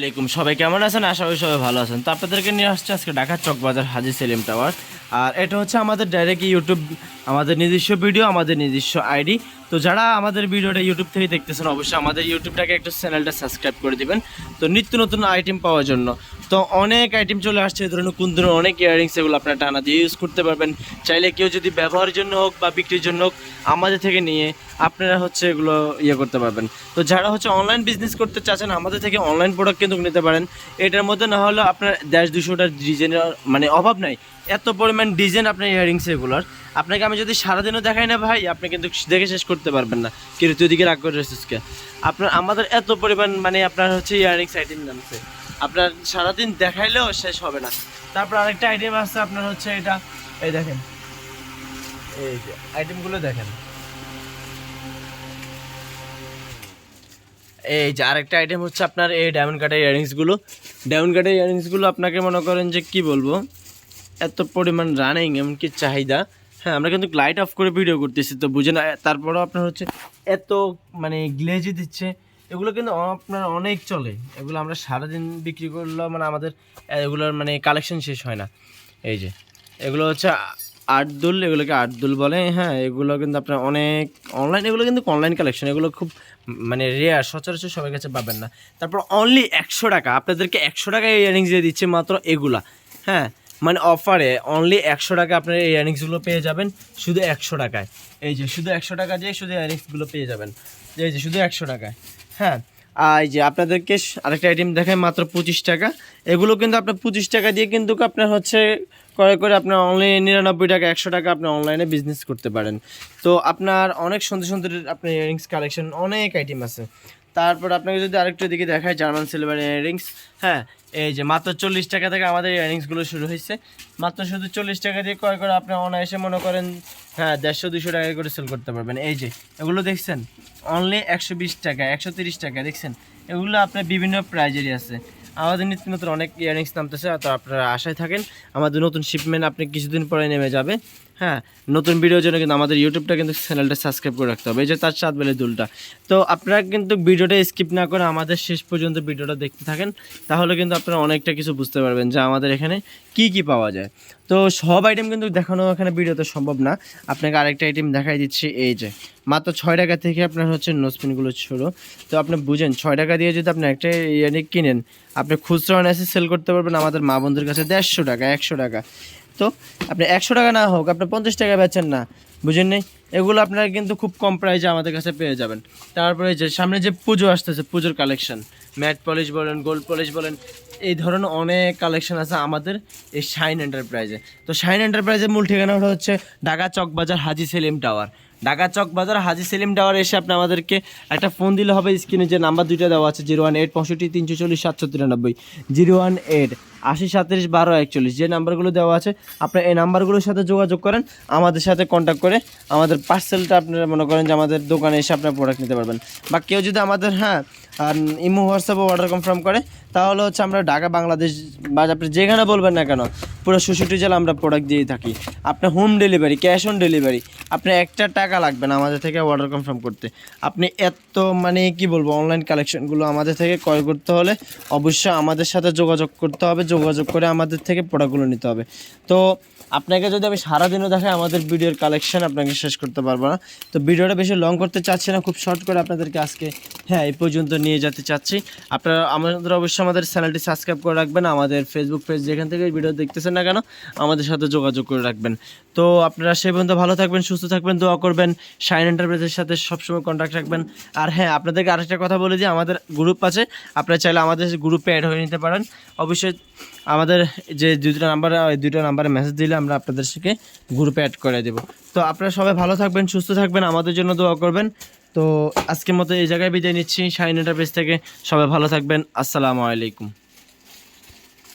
আলাইকুম, সবাই কেমন আছেন? আশা করি সবাই ভালো আছেন। তো আপনাদেরকে নিয়ে আসছে আজকে ঢাকা চকবাজার হাজি সেলিম টাওয়ার। আর এটা হচ্ছে আমাদের ডাইরেক্ট ইউটিউব আমাদের নিজস্ব ভিডিও আমাদের নিজস্ব আইডি তো যারা আমাদের ভিডিওটা ইউটিউব থেকে দেখতেছেন, অবশ্যই আমাদের ইউটিউবটাকে একটু চ্যানেলটা সাবস্ক্রাইব করে দিবেন। তো নিত্য নতুন আইটেম পাওয়ার জন্য। তো অনেক আইটেম চলে আসছে, এই ধরনের অনেক ইয়ারিংস এগুলো আপনারা টানা দিয়ে ইউজ করতে পারবেন। চাইলে কেউ যদি ব্যবহারের জন্য হোক বা বিক্রির জন্য হোক, আমাদের থেকে নিয়ে আপনারা হচ্ছে এগুলো ইয়ে করতে পারবেন। তো যারা হচ্ছে অনলাইন বিজনেস করতে চাচ্ছেন, আমাদের থেকে অনলাইন প্রোডাক্ট কিন্তু নিতে পারেন। এটার মধ্যে না হলেও আপনার দেড় দুশোটা ডিজাইনের মানে অভাব নাই। এত পরিমাণ ডিজাইন আপনার ইয়ারিংস এগুলোর। আপনাকে আমি যদি সারাদিনও দেখাই না ভাই, আপনি কিন্তু দেখে শেষ করতে পারবেন না। কিন্তু দিকে রাগ করে রেছিস আপনার, আমাদের এত পরিমাণ মানে আপনার হচ্ছে ইয়ারিংস আইটেম নামছে। আপনার সারাদিন দেখাইলেও শেষ হবে না। তারপর আরেকটা আইটেম আছে, আপনার হচ্ছে এটা। এই দেখেন। এই যে আইটেমগুলো দেখেন। এই যে, আরেকটা আইটেম হচ্ছে আপনার এই ডায়মন্ড কাটের ইয়ারিংসগুলো ডায়মন্ড কাটের ইয়ারিংসগুলো আপনাকে মনে করেন যে কি বলব, এত পরিমাণ রানিং এমনকি চাহিদা। হ্যাঁ আমরা কিন্তু লাইট অফ করে ভিডিও করতেছি, তো বুঝে না, তারপরেও আপনার হচ্ছে এত মানে গ্লেজি দিচ্ছে। এগুলো কিন্তু আপনার অনেক চলে। এগুলো আমরা সারাদিন বিক্রি করলেও মানে আমাদের, এগুলোর মানে কালেকশন শেষ হয় না। এই যে, এগুলো হচ্ছে আটদুল এগুলোকে আটদুল বলে। হ্যাঁ এগুলো কিন্তু আপনার অনেক অনলাইন এগুলো কিন্তু অনলাইন কালেকশন এগুলো খুব মানে রেয়ার সচরাচর সবার কাছে পাবেন না। তারপর অনলি একশো টাকা, আপনাদেরকে একশো টাকা ইয়ারিংস দিয়ে দিচ্ছে মাত্র এগুলা। হ্যাঁ মানে অফারে অনলি একশো টাকা আপনার ইয়ারিংসগুলো পেয়ে যাবেন, শুধু একশো টাকায়। এই যে, শুধু একশো টাকা দিয়ে শুধু ইয়ারিংসগুলো পেয়ে যাবেন। এই যে শুধু একশো টাকায়। হ্যাঁ আর এই যে আপনাদেরকে আরেকটা আইটেম দেখায় মাত্র পঁচিশ টাকা। এগুলো কিন্তু আপনার পঁচিশ টাকা দিয়ে কিন্তু আপনার হচ্ছে ক্রয় করে আপনার অনলাইনে নিরানব্বই টাকা, একশো টাকা আপনি অনলাইনে বিজনেস করতে পারেন। তো আপনার অনেক সুন্দর সুন্দর আপনার ইয়ারিংস কালেকশন অনেক আইটেম আছে। তারপর আপনাকে যদি আরেকটু দিকে দেখায় জার্মান সিলভার ইয়ারিংস হ্যাঁ এই যে মাত্র চল্লিশ টাকা থেকে আমাদের ইয়ারিংসগুলো শুরু হয়েছে। মাত্র শুধু চল্লিশ টাকা দিয়ে ক্রয় করে আপনি অনায়াসে মনে করেন হ্যাঁ দেড়শো, দুশো টাকা করে সেল করতে পারবেন। এই যে, এগুলো দেখছেন? অনলি একশো বিশ টাকা, একশো তিরিশ টাকা, দেখছেন? এগুলো আপনার বিভিন্ন প্রাইজেরই আছে। আমাদের নিত্য নতুন অনেক ইয়ারিংস নামতেছে, তো আপনারা আশায় থাকেন, আমাদের নতুন শিপমেন্ট আপনি কিছুদিন পরে নেমে যাবে। হ্যাঁ নতুন ভিডিওর জন্য কিন্তু আমাদের ইউটিউবটা কিন্তু চ্যানেলটা সাবস্ক্রাইব করে রাখতে হবে। এই যে তার সাত বেলে দুলটা। তো আপনারা কিন্তু ভিডিওটা স্কিপ না করে আমাদের শেষ পর্যন্ত ভিডিওটা দেখতে থাকেন। তাহলে কিন্তু আপনারা অনেকটা কিছু বুঝতে পারবেন যে আমাদের এখানে কি কি পাওয়া যায়। তো সব আইটেম কিন্তু দেখানো এখানে ভিডিওতে সম্ভব না। আপনাকে আরেকটা আইটেম দেখাই দিচ্ছি, এই যে। মাত্র ছয় টাকা থেকে আপনার হচ্ছে নোসপিনগুলো ছোটো তো আপনি বুঝেন, ছয় টাকা দিয়ে যদি আপনি একটা ইয়ানি কিনেন, আপনি খুচরো অনায়াসে সেল করতে পারবেন আমাদের মা বোনদের কাছে দেড়শো টাকা, একশো টাকা। তো আপনি একশো টাকা না হোক, আপনি পঞ্চাশ টাকা বেচেন না, বুঝেন নেই? এগুলো আপনারা কিন্তু খুব কম প্রাইজে আমাদের কাছে পেয়ে যাবেন। তারপরে যে সামনে যে পুজো আসতেছে, পুজোর কালেকশন, ম্যাট পলিশ বলেন, গোল্ড পলিশ বলেন, এই ধরনের অনেক কালেকশন আছে আমাদের এই শাইন এন্টারপ্রাইজে। তো শাইন এন্টারপ্রাইজের মূল ঠিকানাটা হচ্ছে ঢাকা চকবাজার হাজি সেলিম টাওয়ার। ঢাকা চক বাজার হাজি সেলিম টাওয়ার এসে আপনি আমাদেরকে একটা ফোন দিলে হবে। স্ক্রিনে যে নাম্বার দুইটা দেওয়া আছে জিরো ওয়ান এইট পঁয়ষট্টি, তিনশো চল্লিশ, সাতশো তিরানব্বই। জিরো ওয়ান এইট আশি সাতত্রিশ বারো, একচল্লিশ। যে নাম্বারগুলো দেওয়া আছে, আপনি এই নাম্বারগুলোর সাথে যোগাযোগ করেন, আমাদের সাথে কন্ট্যাক্ট করে আমাদের পার্সেলটা আপনারা মনে করেন যে আমাদের দোকানে এসে আপনার প্রোডাক্ট নিতে পারবেন। বা কেউ যদি আমাদের হ্যাঁ আর ইমো, হোয়াটসঅ্যাপে অর্ডার কনফার্ম করে। তাহলে হচ্ছে আমরা ঢাকা, বাংলাদেশ, বা আপনি যেখানে বলবেন না কেন, পুরো ষষট্টি জেলা আমরা প্রোডাক্ট দিয়ে থাকি। আপনার home delivery cash on delivery আপনি একটা টাকা লাগবে না আমাদের থেকে অর্ডার কনফার্ম করতে। আপনি এত মানে কি বলব অনলাইন কালেকশনগুলো আমাদের থেকে ক্রয় করতে হলে অবশ্যই আমাদের সাথে যোগাযোগ করতে হবে, যোগাযোগ করে আমাদের থেকে প্রোডাক্টগুলো নিতে হবে। তো আপনাকে যদি আমি সারাদিনও দেখাই আমাদের ভিডিওর কালেকশন আপনাকে শেষ করতে পারব না। তো ভিডিওটা বেশি লং করতে চাচ্ছি না, খুব শর্ট করে আপনাদেরকে আজকে হ্যাঁ এই পর্যন্ত নিয়ে যেতে চাচ্ছি। আপনারা আমাদের অবশ্যই আমাদের চ্যানেলটি সাবস্ক্রাইব করে রাখবেন, আমাদের ফেসবুক পেজ যেখান থেকে ভিডিও দেখতেছেন না কেন, আমাদের সাথে যোগাযোগ করে রাখবেন। তো আপনারা সেই পর্যন্ত ভালো থাকবেন, সুস্থ থাকবেন, দোয়া করবেন। শাইন এন্টারপ্রাইজের সাথে সবসময় কন্ট্যাক্ট রাখবেন। আর হ্যাঁ আপনাদেরকে আরেকটা কথা বলে দিই, আমাদের গ্রুপ আছে, আপনারা চাইলে আমাদের গ্রুপে অ্যাড হয়ে নিতে পারেন। অবশ্যই আমাদের যে দুটো নাম্বার দুটো নাম্বারে মেসেজ দিলে আমরা আপনাদের সাথে গ্রুপে অ্যাড করে দেবো। তো আপনারা সবাই ভালো থাকবেন, সুস্থ থাকবেন, আমাদের জন্য দোয়া করবেন। তো আজকের মতো এই জায়গায় বিদায় নিচ্ছি। শাইন এন্টারপ্রাইজ থেকে সবাই ভালো থাকবেন। আসসালামু আলাইকুম।